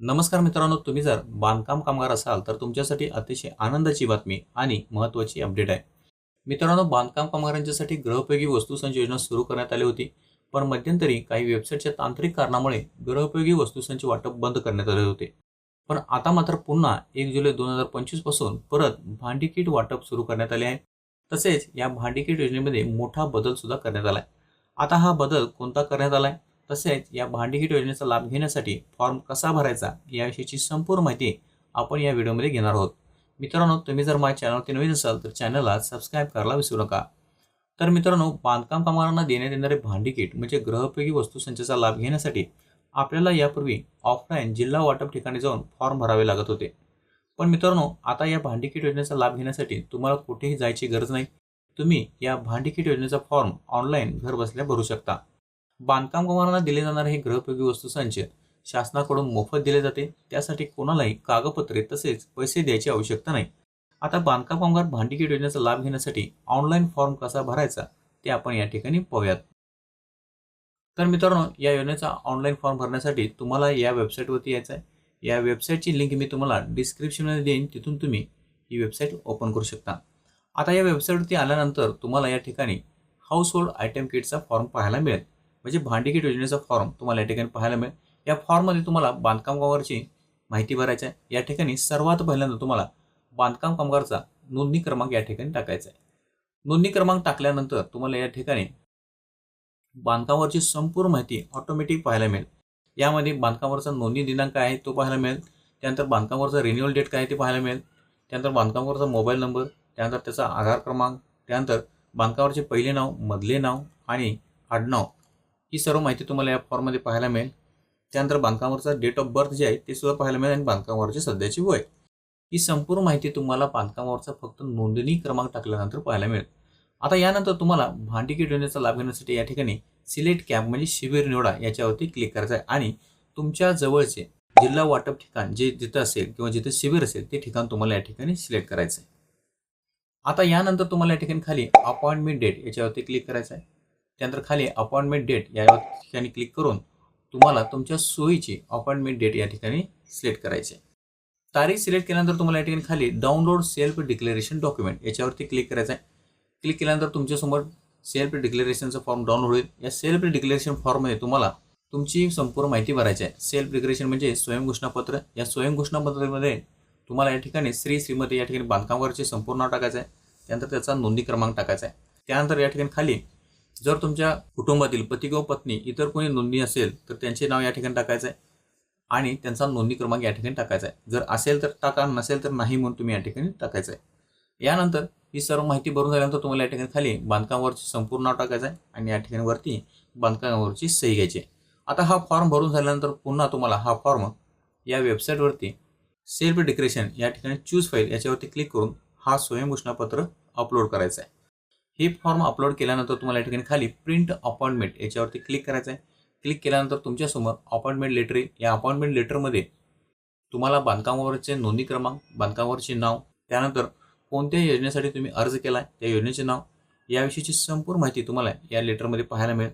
नमस्कार मित्रांनो तुम्ही जर बांधकाम कामगार असाल तर तुमच्यासाठी अतिशय आनंदाची बातमी आणि महत्त्वाची अपडेट आहे. मित्रांनो बांधकाम कामगारांच्यासाठी गृहोपयोगी वस्तूसंच योजना सुरू करण्यात आली होती पण मध्यंतरी काही वेबसाईटच्या तांत्रिक कारणामुळे गृहोपयोगी वस्तूसंच वाटप बंद करण्यात आले होते. पण आता मात्र पुन्हा एक जुलै दोन हजार पंचवीसपासून परत भांडी किट वाटप सुरू करण्यात आले आहे. तसेच या भांडी किट योजनेमध्ये मोठा बदल सुद्धा करण्यात आला आहे आता हा बदल कोणता करण्यात आला आहे तसेच या भांडी योजनेचा लाभ घेण्यासाठी फॉर्म कसा भरायचा याविषयीची संपूर्ण माहिती आपण या व्हिडिओमध्ये घेणार आहोत. मित्रांनो तुम्ही जर माझ्या चॅनलवरती नवीन असाल तर चॅनलला सबस्क्राईब करायला विसरू नका. तर मित्रांनो बांधकाम कामगारांना देण्यात येणारे भांडी किट म्हणजे ग्रहपयोगी वस्तू संचाचा लाभ घेण्यासाठी आपल्याला यापूर्वी ऑफलाईन जिल्हा वाटप ठिकाणी जाऊन फॉर्म भरावे लागत होते. पण मित्रांनो आता या भांडी किट योजनेचा लाभ घेण्यासाठी तुम्हाला कुठेही जायची गरज नाही. तुम्ही या भांडी किट योजनेचा फॉर्म ऑनलाईन घरबसल्या भरू शकता. बांधकाम कामगारांना दिले जाणारे हे ग्रहपयोगी वस्तू संच शासनाकडून मोफत दिले जाते. त्यासाठी कोणालाही कागदपत्रे तसेच पैसे द्यायची आवश्यकता नाही. आता बांधकाम कामगार भांडीकीट योजनेचा लाभ घेण्यासाठी ऑनलाईन फॉर्म कसा भरायचा ते आपण या ठिकाणी पाहूयात. तर मित्रांनो या योजनेचा ऑनलाईन फॉर्म भरण्यासाठी तुम्हाला या वेबसाईटवरती यायचं आहे. या वेबसाईटची लिंक मी तुम्हाला डिस्क्रिप्शनमध्ये देईन. तिथून तुम्ही ही वेबसाईट ओपन करू शकता. आता या वेबसाईटवरती आल्यानंतर तुम्हाला या ठिकाणी हाऊस होल्ड आयटम किटचा फॉर्म पाहायला मिळेल. म्हणजे भांडी योजनेचा फॉर्म तुम्हाला या ठिकाणी पाहायला मिळेल. या फॉर्ममध्ये तुम्हाला बांधकाम कामगारची माहिती भरायची आहे. या ठिकाणी सर्वात पहिल्यांदा तुम्हाला बांधकाम कामगारचा नोंदणी क्रमांक या ठिकाणी टाकायचा आहे. नोंदणी क्रमांक टाकल्यानंतर तुम्हाला या ठिकाणी बांधकामावरची संपूर्ण माहिती ऑटोमॅटिक पाहायला मिळेल. यामध्ये बांधकामावरचा नोंदणी दिनांक काय आहे तो पाहायला मिळेल. त्यानंतर बांधकामावरचा रिन्युअल डेट काय आहे ते पाहायला मिळेल. त्यानंतर बांधकामावरचा मोबाईल नंबर त्यानंतर त्याचा आधार क्रमांक त्यानंतर बांधकामावरचे पहिले नाव मधले नाव आणि आडनाव ही सर्व माहिती तुम्हाला या फॉर्ममध्ये पाहायला मिळेल. त्यानंतर बांधकामावरचा डेट ऑफ बर्थ जे आहे ते सुद्धा पाहायला मिळेल आणि बांधकामावरची सध्याची वय. ही संपूर्ण माहिती तुम्हाला बांधकामावरचा फक्त नोंदणी क्रमांक टाकल्यानंतर पाहायला मिळेल. आता यानंतर तुम्हाला भांडी योजनेचा लाभ घेण्यासाठी या ठिकाणी सिलेक्ट कॅम्प म्हणजे शिबिर निवडा याच्यावरती क्लिक करायचं आहे. आणि तुमच्या जवळचे जिल्हा वाटप ठिकाण जे जिथं असेल किंवा जिथं शिबिर असेल ते ठिकाण तुम्हाला या ठिकाणी सिलेक्ट करायचं आहे. आता यानंतर तुम्हाला या ठिकाणी खाली अपॉइंटमेंट डेट याच्यावरती क्लिक करायचं आहे. त्यानंतर खाली अपॉइंटमेंट डेट या ठिकाणी क्लिक करून तुम्हाला तुमच्या सोयीची अपॉइंटमेंट डेट या ठिकाणी सिलेक्ट करायची. आहे तारीख सिलेक्ट केल्यानंतर तुम्हाला या ठिकाणी खाली डाउनलोड सेल्फ डिक्लेरेशन डॉक्युमेंट याच्यावरती क्लिक करायचं आहे. क्लिक केल्यानंतर तुमच्यासमोर सेल्फ डिक्लेरेशनचा फॉर्म डाउनलोड होईल. या सेल्फ डिक्लेरेशन फॉर्ममध्ये तुम्हाला तुमची संपूर्ण माहिती भरायची आहे. सेल्फ डिक्लेरेशन म्हणजे स्वयंघोषणापत्र या स्वयंघोषणापत्रामध्ये तुम्हाला या ठिकाणी श्री श्रीमती या ठिकाणी बांधकामवरचे संपूर्ण नाव टाकायचं आहे. त्यानंतर त्याचा नोंदणी क्रमांक टाकायचा आहे. त्यानंतर या ठिकाणी खाली जर तुमच्या कुटुंबातील पती किंवा पत्नी इतर कोणी नोंदणी असेल तर त्यांचे नाव या ठिकाणी टाकायचं आहे आणि त्यांचा नोंदणी क्रमांक या ठिकाणी टाकायचा आहे जर असेल तर टाका नसेल तर नाही म्हणून तुम्ही या ठिकाणी टाकायचं आहे यानंतर ही सर्व माहिती भरून झाल्यानंतर तुम्हाला या ठिकाणी खाली बांधकामावरचे संपूर्ण नाव टाकायचं आहे आणि या ठिकाणी वरती बांधकामावरची सही घ्यायची आहे. आता हा फॉर्म भरून झाल्यानंतर पुन्हा तुम्हाला हा फॉर्म या वेबसाईटवरती सेल्फ डिक्रेशन या ठिकाणी चूज फाईल याच्यावरती क्लिक करून हा स्वयंघोषणापत्र अपलोड करायचा आहे हे फॉर्म अपलोड केल्यानंतर तुम्हाला या ठिकाणी खाली प्रिंट अपॉइंटमेंट याच्यावरती क्लिक करायचं आहे. क्लिक केल्यानंतर तुमच्यासमोर अपॉइंटमेंट लेटर येईल या अपॉइंटमेंट लेटरमध्ये तुम्हाला बांधकामावरचे नोंदणी क्रमांक बांधकामावरचे नाव त्यानंतर कोणत्या योजनेसाठी तुम्ही अर्ज केला आहे त्या योजनेचे नाव याविषयीची संपूर्ण माहिती तुम्हाला या लेटरमध्ये पाहायला मिळेल.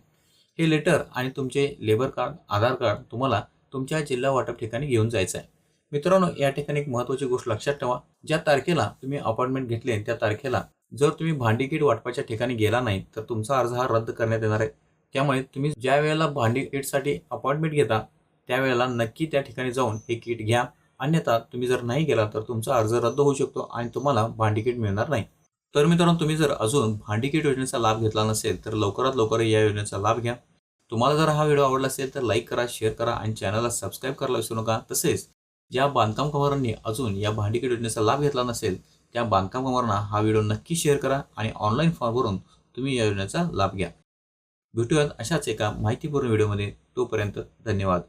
हे लेटर आणि तुमचे लेबर कार्ड आधार कार्ड तुम्हाला तुमच्या जिल्हा वाटप ठिकाणी घेऊन जायचं आहे. मित्रांनो या ठिकाणी एक महत्त्वाची गोष्ट लक्षात ठेवा. ज्या तारखेला तुम्ही अपॉइंटमेंट घेतले त्या तारखेला जर तुम्ही भांडी किट वाटपाच्या ठिकाणी गेला नाही तर तुमचा अर्ज हा रद्द करण्यात येणार आहे. त्यामुळे तुम्ही ज्या वेळेला भांडी किटसाठी अपॉइंटमेंट घेता त्यावेळेला नक्की त्या ठिकाणी जाऊन हे किट घ्या. अन्यथा तुम्ही जर नाही गेला तर तुमचा अर्ज रद्द होऊ शकतो आणि तुम्हाला भांडी किट मिळणार नाही. तर मित्रांनो तुम्ही जर अजून भांडी किट योजनेचा लाभ घेतला नसेल तर लवकरात लवकर या योजनेचा लाभ घ्या. तुम्हाला जर हा व्हिडिओ आवडला असेल तर लाईक करा शेअर करा आणि चॅनलला सबस्क्राईब करायला विसरू नका. तसेच ज्या बांधकाम कामगारांनी अजून या भांडी योजनेचा लाभ घेतला नसेल त्या बांधकाम कामगारांना हा व्हिडिओ नक्की शेअर करा आणि ऑनलाईन फॉर्म भरून तुम्ही या योजनेचा लाभ घ्या. भेटूयात अशाच एका माहितीपूर्ण व्हिडिओमध्ये. तोपर्यंत धन्यवाद.